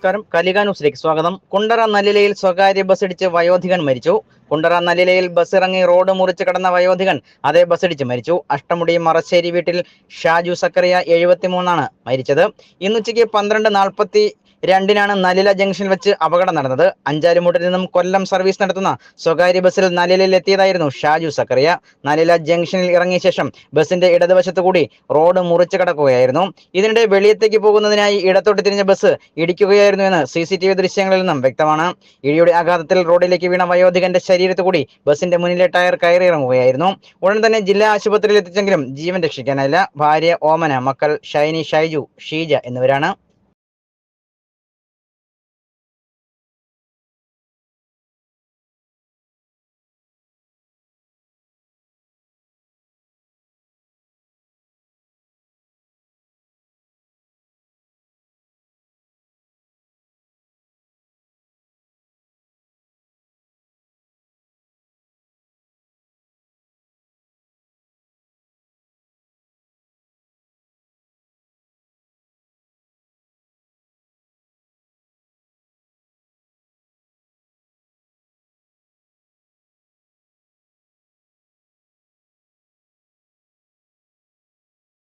നമസ്കാരം. കലിക ന്യൂസിലേക്ക് സ്വാഗതം. കുണ്ടറ നല്ലിലയിൽ സ്വകാര്യ ബസ് ഇടിച്ച് വയോധികൻ മരിച്ചു. കുണ്ടറ നല്ലിലയിൽ ബസ് ഇറങ്ങി റോഡ് മുറിച്ച് കടന്ന വയോധികൻ അതേ ബസ് ഇടിച്ച് മരിച്ചു. അഷ്ടമുടി മറശ്ശേരി വീട്ടിൽ ഷാജു സക്കറിയ എഴുപത്തിമൂന്നാണ് മരിച്ചത്. ഇന്നുച്ചയ്ക്ക് പന്ത്രണ്ട് നാൽപ്പത്തി രണ്ടിനാണ് നലില ജംഗ്ഷനിൽ വെച്ച് അപകടം നടന്നത്. അഞ്ചാലുമൂട്ടിൽ നിന്നും കൊല്ലം സർവീസ് നടത്തുന്ന സ്വകാര്യ ബസ്സിൽ നലിലയിൽ എത്തിയതായിരുന്നു ഷാജു സക്കറിയ. നലില ജംഗ്ഷനിൽ ഇറങ്ങിയ ശേഷം ബസിന്റെ ഇടതുവശത്തു കൂടി റോഡ് മുറിച്ചു കടക്കുകയായിരുന്നു. ഇതിനിടെ വെളിയത്തേക്ക് പോകുന്നതിനായി ഇടത്തോട്ട് തിരിഞ്ഞ ബസ് ഇടിക്കുകയായിരുന്നു എന്ന് സി സി ടി വി ദൃശ്യങ്ങളിൽ നിന്നും വ്യക്തമാണ്. ഇടിയുടെ ആഘാതത്തിൽ റോഡിലേക്ക് വീണ വയോധികന്റെ ശരീരത്തു കൂടി ബസിന്റെ മുന്നിലെ ടയർ കയറി ഇറങ്ങുകയായിരുന്നു. ഉടൻ തന്നെ ജില്ലാ ആശുപത്രിയിൽ എത്തിച്ചെങ്കിലും ജീവൻ രക്ഷിക്കാനായില്ല. ഭാര്യ ഓമന മക്കൾ ഷൈനി ഷൈജു ഷീജ എന്നിവരാണ്.